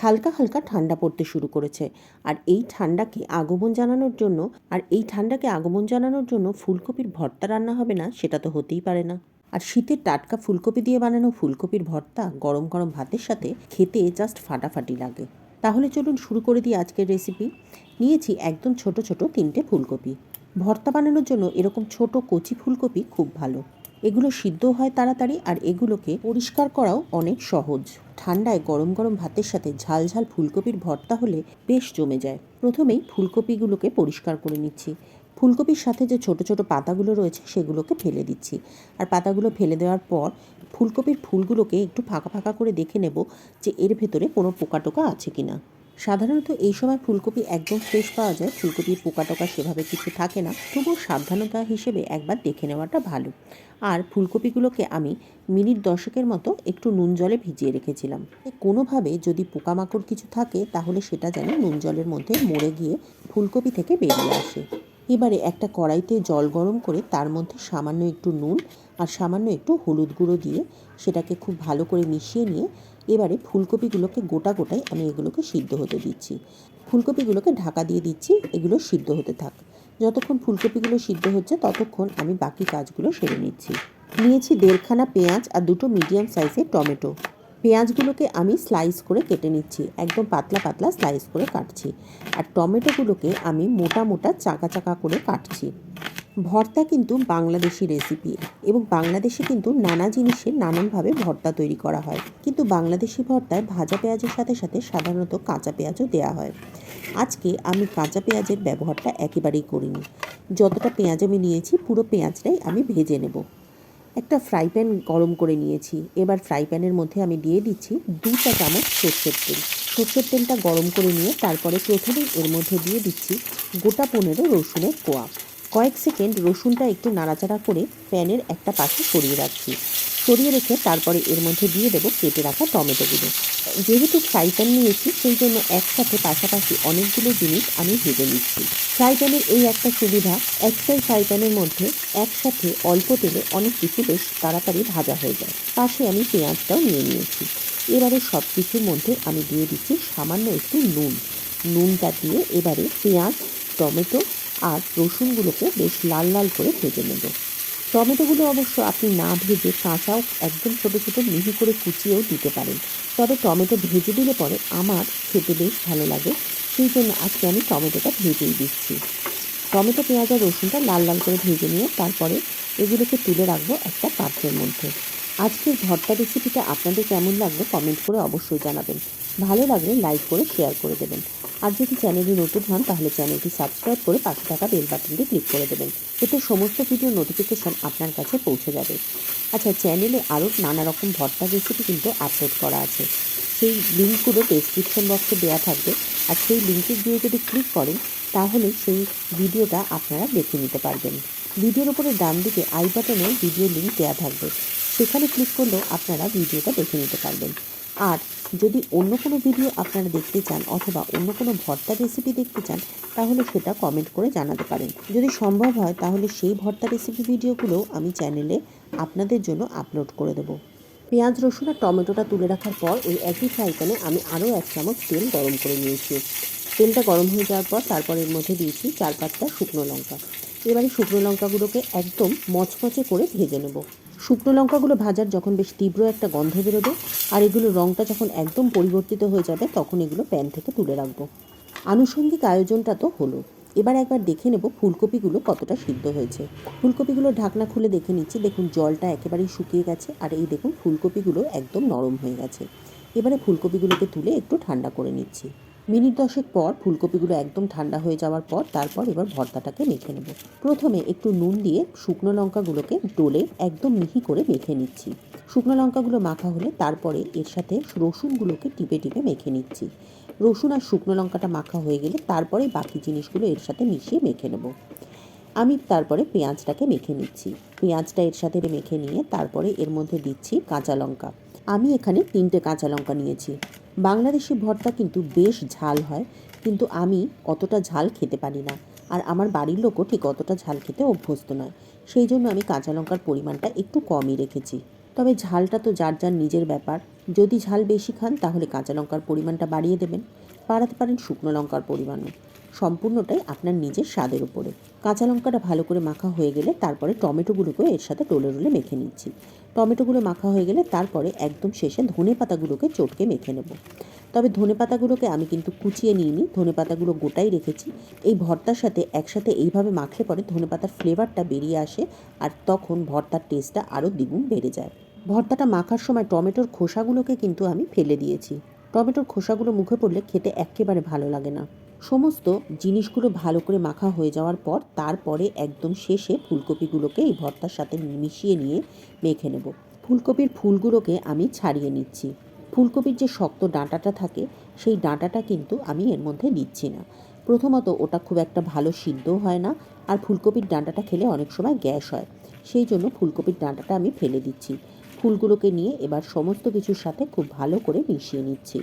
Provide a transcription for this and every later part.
হালকা হালকা ঠান্ডা পড়তে শুরু করেছে। আর এই ঠান্ডাকে আগমন জানানোর জন্য, আর এই ঠান্ডাকে আগমন জানানোর জন্য ফুলকপির ভর্তা রান্না হবে না, সেটা তো হতেই পারে না। আর শীতের টাটকা ফুলকপি দিয়ে বানানো ফুলকপির ভর্তা গরম গরম ভাতের সাথে খেতে জাস্ট ফাটাফাটি লাগে। তাহলে চলুন শুরু করে দিই আজকের রেসিপি নিয়েছি একদম ছোট ছোট তিনটে ফুলকপি। ভর্তা বানানোর জন্য এরকম ছোট কচি ফুলকপি খুব ভালো। এগুলো সিদ্ধ হয় তাড়াতাড়ি আর এগুলোকে পরিষ্কার করাও অনেক সহজ। ঠান্ডায় গরম গরম ভাতের সাথে ঝাল ঝাল ফুলকপির ভর্তা হলে বেশ জমে যায়। প্রথমেই ফুলকপিগুলোকে পরিষ্কার করে নিচ্ছি। ফুলকপির সাথে যে ছোট ছোট পাতাগুলো রয়েছে সেগুলোকে ফেলে দিচ্ছি। আর পাতাগুলো ফেলে দেওয়ার পর ফুলকপির ফুলগুলোকে একটু ফাঁকা ফাঁকা করে দেখে নেব যে এর ভেতরে কোনো পোকা টোকা আছে কিনা। সাধারণত এই সময় ফুলকপি একদম ফ্রেশ পাওয়া যায়। ফুলকপির পোকা টোকা সেভাবে কিছু থাকে না। তবুও সাবধানতা হিসেবে একবার দেখে নেওয়াটা ভালো। আর ফুলকপিগুলোকে আমি মিনিট দশকের মতো একটু নুন জলে ভিজিয়ে রেখেছিলাম। কোনোভাবে যদি পোকামাকড় কিছু থাকে, তাহলে সেটা যেন নুন জলের মধ্যে মরে গিয়ে ফুলকপি থেকে বেরিয়ে আসে। এবারে একটা কড়াইতে জল গরম করে তার মধ্যে সামান্য একটু নুন আর সামান্য একটু হলুদ গুঁড়ো দিয়ে সেটাকে খুব ভালো করে মিশিয়ে নিয়ে এবারে ফুলকপিগুলোকে গোটা গোটাই আমি এগুলোকে সিদ্ধ হতে দিচ্ছি। ফুলকপিগুলোকে ঢাকা দিয়ে দিচ্ছি, এগুলো সিদ্ধ হতে থাক। যতক্ষণ ফুলকপিগুলো সিদ্ধ হচ্ছে ততক্ষণ আমি বাকি কাজগুলো সেরে নিচ্ছি। নিয়েছি দেড়খানা পেঁয়াজ আর দুটো মিডিয়াম সাইজের টমেটো। পেঁয়াজগুলোকে আমি স্লাইস করে কেটে নিচ্ছি, একদম পাতলা পাতলা স্লাইস করে কাটছি। আর টমেটোগুলোকে আমি মোটা মোটা চাকা চাকা করে কাটছি। ভর্তা কিন্তু বাংলাদেশি রেসিপি এবং বাংলাদেশে কিন্তু নানা জিনিসের নানানভাবে ভর্তা তৈরি করা হয়। কিন্তু বাংলাদেশি ভর্তায় ভাজা পেঁয়াজের সাথে সাথে সাধারণত কাঁচা পেঁয়াজও দেওয়া হয়। আজকে আমি কাঁচা পেঁয়াজের ব্যবহারটা একেবারেই করিনি। যতটা পেঁয়াজ আমি নিয়েছি, পুরো পেঁয়াজটাই আমি ভেজে নেব। একটা ফ্রাই প্যান গরম করে নিয়েছি। এবার ফ্রাই প্যানের মধ্যে আমি দিয়ে দিচ্ছি দু চা চামচ সর্ষের তেল। সর্ষের তেলটা গরম করে নিয়ে তারপরে প্রথমেই এর মধ্যে দিয়ে দিচ্ছি গোটা পনেরো রসুনের কোয়া। কয়েক সেকেন্ড রসুনটা একটু নাড়াচাড়া করে প্যানের একটা পাশে সরিয়ে রাখছি। সরিয়ে রেখে তারপরে এর মধ্যে দিয়ে দেবো কেটে রাখা টমেটোগুলো। যেহেতু ফ্রাই প্যান নিয়েছি, সেই জন্য একসাথে পাশাপাশি অনেকগুলো জিনিস আমি ভেজে নিচ্ছি। ফ্রাই প্যানের এই একটা সুবিধা, একটাই ফ্রাই প্যানের মধ্যে একসাথে অল্প তেলে অনেক কিছু বেশ তাড়াতাড়ি ভাজা হয়ে যায়। পাশে আমি পেঁয়াজটাও নিয়ে নিয়েছি। এবারে সব কিছুর মধ্যে আমি দিয়ে দিচ্ছি সামান্য একটু নুন। নুনটা দিয়ে এবারে পেঁয়াজ, টমেটো আর রসুনগুলোকে বেশ লাল লাল করে ভেজে নেব। টমেটোগুলো অবশ্য আপনি না ভেজে কাঁচাও একদম ছোটো ছোটো মিহি করে কুচিয়েও দিতে পারেন। তবে টমেটো ভেজে দিলে পরে আমার খেতে বেশ ভালো লাগে। সেই জন্য আজকে আমি টমেটোটা ভেজেই দিচ্ছি। টমেটো, পেঁয়াজ আর রসুনটা লাল লাল করে ভেজে নিয়ে তারপরে এগুলোকে তুলে রাখব একটা পাত্রের মধ্যে। আজকের ভর্তা রেসিপিটা আপনাদের কেমন লাগল কমেন্ট করে অবশ্যই জানাবেন। ভালো লাগলে লাইক করে শেয়ার করে দেবেন। আর যদি চ্যানেলে নতুন হন, তাহলে চ্যানেলটি সাবস্ক্রাইব করে পাশে থাকা বেল বাটনটি ক্লিক করে দেবেন। এতে সমস্ত ভিডিও নোটিফিকেশান আপনার কাছে পৌঁছে যাবে। আচ্ছা চ্যানেলে আরও নানা রকম ভর্তা রেসিপি কিন্তু আপলোড করা আছে। সেই লিঙ্কগুলো ডেসক্রিপশন বক্সে দেওয়া থাকবে। আর সেই লিঙ্কে গিয়ে যদি ক্লিক করেন, তাহলে সেই ভিডিওটা আপনারা দেখে নিতে পারবেন। ভিডিওর উপরে ডান দিকে আই বাটনে ভিডিও লিঙ্ক দেওয়া থাকবে। সেখানে ক্লিক করলেও আপনারা ভিডিওটা দেখে নিতে পারবেন। আর যদি অন্য কোনো ভিডিও আপনারা দেখতে চান অথবা অন্য কোনো ভর্তা রেসিপি দেখতে চান, তাহলে সেটা কমেন্ট করে জানাতে পারেন। যদি সম্ভব হয়, তাহলে সেই ভর্তা রেসিপি ভিডিওগুলো আমি চ্যানেলে আপনাদের জন্য আপলোড করে দেবো। পেঁয়াজ, রসুন আর টমেটোটা তুলে রাখার পর ওই একই ফ্রাই প্যানে আমি আরও এক চামচ তেল গরম করে নিয়েছি। তেলটা গরম হয়ে যাওয়ার পর তারপর এর মধ্যে দিয়েছি চার পাঁচটা শুকনো লঙ্কা। এবারে শুকনো লঙ্কাগুলোকে একদম মচমচে করে ভেজে নেব। শুকনো লঙ্কাগুলো ভাজার যখন বেশ তীব্র একটা গন্ধ বেরোবে, আর এগুলো রঙটা যখন একদম পরিবর্তিত হয়ে যাবে, তখন এগুলো প্যান থেকে তুলে রাখব। আনুষঙ্গিক আয়োজনটা তো হলো। এবার একবার দেখে নেব ফুলকপিগুলো কতটা সিদ্ধ হয়েছে। ফুলকপিগুলো ঢাকনা খুলে দেখে নিচ্ছি। দেখুন, জলটা একেবারেই শুকিয়ে গেছে, আর এই দেখুন, ফুলকপিগুলো একদম নরম হয়ে গেছে। এবারে ফুলকপিগুলোকে তুলে একটু ঠান্ডা করে নিচ্ছি। মিনিট দশেক পর ফুলকপিগুলো একদম ঠান্ডা হয়ে যাওয়ার পর তারপর এবার ভর্তাটাকে মেখে নেব। প্রথমে একটু নুন দিয়ে শুকনো লঙ্কাগুলোকে ডোলে একদম মিহি করে মেখে নিচ্ছি। শুকনো লঙ্কাগুলো মাখা হলে তারপরে এর সাথে রসুনগুলোকে টিপে টিপে মেখে নিচ্ছি। রসুন আর শুকনো লঙ্কাটা মাখা হয়ে গেলে তারপরে বাকি জিনিসগুলো এর সাথে মিশিয়ে মেখে নেব। আমি তারপরে পেঁয়াজটাকে মেখে নিচ্ছি। পেঁয়াজটা এর সাথে মেখে নিয়ে তারপরে এর মধ্যে দিচ্ছি কাঁচা লঙ্কা। আমি এখানে তিনটে কাঁচা লঙ্কা নিয়েছি। বাংলাদেশি ভর্তা কিন্তু বেশ ঝাল হয়, কিন্তু আমি অতটা ঝাল খেতে পারি না। আর আমার বাড়ির লোকও ঠিক অতটা ঝাল খেতে অভ্যস্ত নয়। সেই জন্য আমি কাঁচা লঙ্কার পরিমাণটা একটু কমই রেখেছি। তবে ঝালটা তো যার যার নিজের ব্যাপার। যদি ঝাল বেশি খান, তাহলে কাঁচা লঙ্কার পরিমাণটা বাড়িয়ে দেবেন। বাড়াতে পারেন শুকনো লঙ্কার পরিমাণও। সম্পূর্ণটাই আপনার নিজের স্বাদের উপরে। কাঁচা লঙ্কাটা ভালো করে মাখা হয়ে গেলে তারপরে টমেটোগুলোকেও এর সাথে টোলে রোলে মেখে নিচ্ছি। টমেটোগুলো মাখা হয়ে গেলে তারপরে একদম শেষে ধনে পাতাগুলোকে চটকে মেখে নেব। তবে ধনে পাতাগুলোকে আমি কিন্তু কুচিয়ে নিইনি, ধনে পাতাগুলো গোটাই রেখেছি। এই ভর্তার সাথে একসাথে এইভাবে মাখলে পরে ধনে পাতার ফ্লেভারটা বেরিয়ে আসে আর তখন ভর্তার টেস্টটা আরও দ্বিগুণ বেড়ে যায়। ভর্তাটা মাখার সময় টমেটোর খোসাগুলোকে কিন্তু আমি ফেলে দিয়েছি। টমেটোর খোসাগুলো মুখে পড়লে খেতে একেবারে ভালো লাগে না। সমস্ত জিনিসগুলো ভালো করে মাখা হয়ে যাওয়ার পর তারপরে একদম শেষে ফুলকপিগুলোকে এই ভর্তার সাথে মিশিয়ে নিয়ে মেখে নেব। ফুলকপির ফুলগুলোকে আমি ছাড়িয়ে নিচ্ছি। ফুলকপির যে শক্ত ডাঁটাটা থাকে, সেই ডাঁটাটা কিন্তু আমি এর মধ্যে দিচ্ছি না। প্রথমত ওটা খুব একটা ভালো সিদ্ধও হয় না আর ফুলকপির ডাঁটাটা খেলে অনেক সময় গ্যাস হয়। সেই জন্য ফুলকপির ডাঁটাটা আমি ফেলে দিচ্ছি। ফুলগুলোকে নিয়ে এবার সমস্ত কিছুর সাথে খুব ভালো করে মিশিয়ে নিচ্ছি।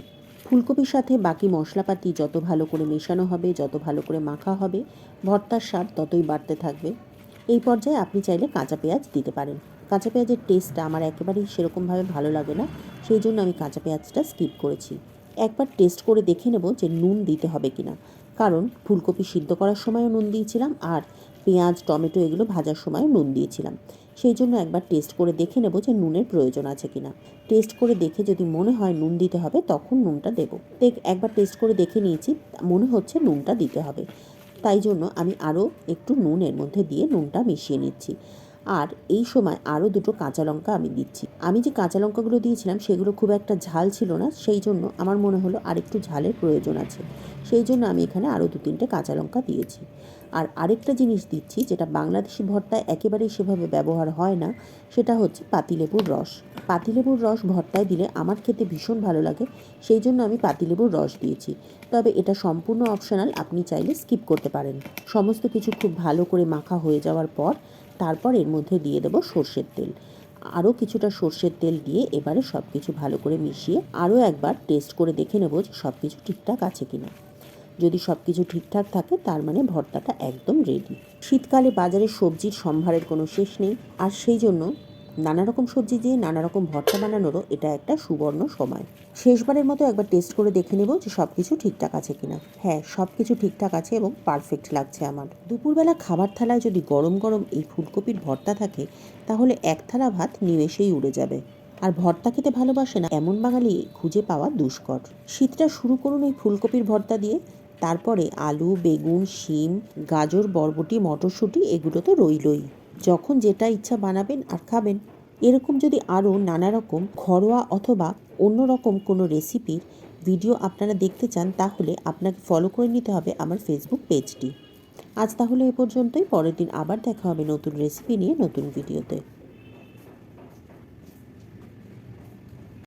ফুলকপির সাথে বাকি মশলাপাতি যত ভালো করে মেশানো হবে, যত ভালো করে মাখা হবে, ভর্তার স্বাদ ততই বাড়তে থাকবে। এই পর্যায়ে আপনি চাইলে কাঁচা পেঁয়াজ দিতে পারেন। কাঁচা পেঁয়াজের টেস্টটা আমার একেবারেই সেরকমভাবে ভালো লাগে না, সেই জন্য আমি কাঁচা পেঁয়াজটা স্কিপ করেছি। একবার টেস্ট করে দেখে নেব যে নুন দিতে হবে কি না কারণ ফুলকপি সিদ্ধ করার সময়ও নুন দিয়েছিলাম আর পেঁয়াজ, টমেটো এগুলো ভাজার সময়ও নুন দিয়েছিলাম। সেই জন্য একবার টেস্ট করে দেখে নেব যে নুনের প্রয়োজন আছে কিনা। টেস্ট করে দেখে যদি মনে হয় নুন দিতে হবে, তখন নুনটা দেব। দেখ, একবার টেস্ট করে দেখে নিয়েছি, মনে হচ্ছে নুনটা দিতে হবে। তাই জন্য আমি আরও একটু নুন এর মধ্যে দিয়ে নুনটা মিশিয়ে নিচ্ছি। আর এই সময় আরও দুটো কাঁচা লঙ্কা আমি দিচ্ছি। আমি যে কাঁচা লঙ্কাগুলো দিয়েছিলাম, সেগুলো খুব একটা ঝাল ছিল না, সেই জন্য আমার মনে হলো আরেকটু ঝালের প্রয়োজন আছে। সেই জন্য আমি এখানে আরও দু তিনটে কাঁচা লঙ্কা দিয়েছি। আর আরেকটা জিনিস দিচ্ছি, যেটা বাংলাদেশি ভর্তায় একেবারেই সেভাবে ব্যবহার হয় না, সেটা হচ্ছে পাতিলেবুর রস। পাতিলেবুর রস ভর্তায় দিলে আমার খেতে ভীষণ ভালো লাগে, সেই জন্য আমি পাতিলেবুর রস দিয়েছি। তবে এটা সম্পূর্ণ অপশনাল, আপনি চাইলে স্কিপ করতে পারেন। সমস্ত কিছু খুব ভালো করে মাখা হয়ে যাওয়ার পর তারপর এর মধ্যে দিয়ে দেবো সর্ষের তেল। আরও কিছুটা সর্ষের তেল দিয়ে এবারে সব কিছু ভালো করে মিশিয়ে আরও একবার টেস্ট করে দেখে নেব যে সব কিছু ঠিকঠাক আছে কিনা। যদি সব কিছু ঠিকঠাক থাকে, তার মানে ভর্তাটা একদম রেডি শীতকালে বাজারে সবজির সম্ভারের কোনো শেষ নেই। আর সেই জন্য নানা রকম সবজি দিয়ে নানা রকম ভর্তা বানানোরও এটা একটা সুবর্ণ সময়। শেষবারের মতো একবার টেস্ট করে দেখে নেব যে সব কিছু ঠিকঠাক আছে কিনা। হ্যাঁ সব কিছু ঠিকঠাক আছে এবং পারফেক্ট লাগছে আমার। দুপুরবেলা খাবার থালায় যদি গরম গরম এই ফুলকপির ভর্তা থাকে, তাহলে এক থালা ভাত নিমেষেই উড়ে যাবে। আর ভর্তা খেতে ভালোবাসে না এমন বাঙালি খুঁজে পাওয়া দুষ্কর। শীতটা শুরু করুন এই ফুলকপির ভর্তা দিয়ে। তারপরে আলু, বেগুন, শিম, গাজর, বরবটি, মটরশুঁটি, এগুলো তো রইলই। যখন যেটা ইচ্ছা বানাবেন আর খাবেন, এরকম যদি আরও নানা রকম ঘরোয়া অথবা অন্য রকম কোনো রেসিপির ভিডিও আপনারা দেখতে চান, তাহলে আপনাকে ফলো করে নিতে হবে আমার ফেসবুক পেজটি আজ তাহলে এ পর্যন্তই, পরের দিন আবার দেখা হবে নতুন রেসিপি নিয়ে, নতুন ভিডিওতে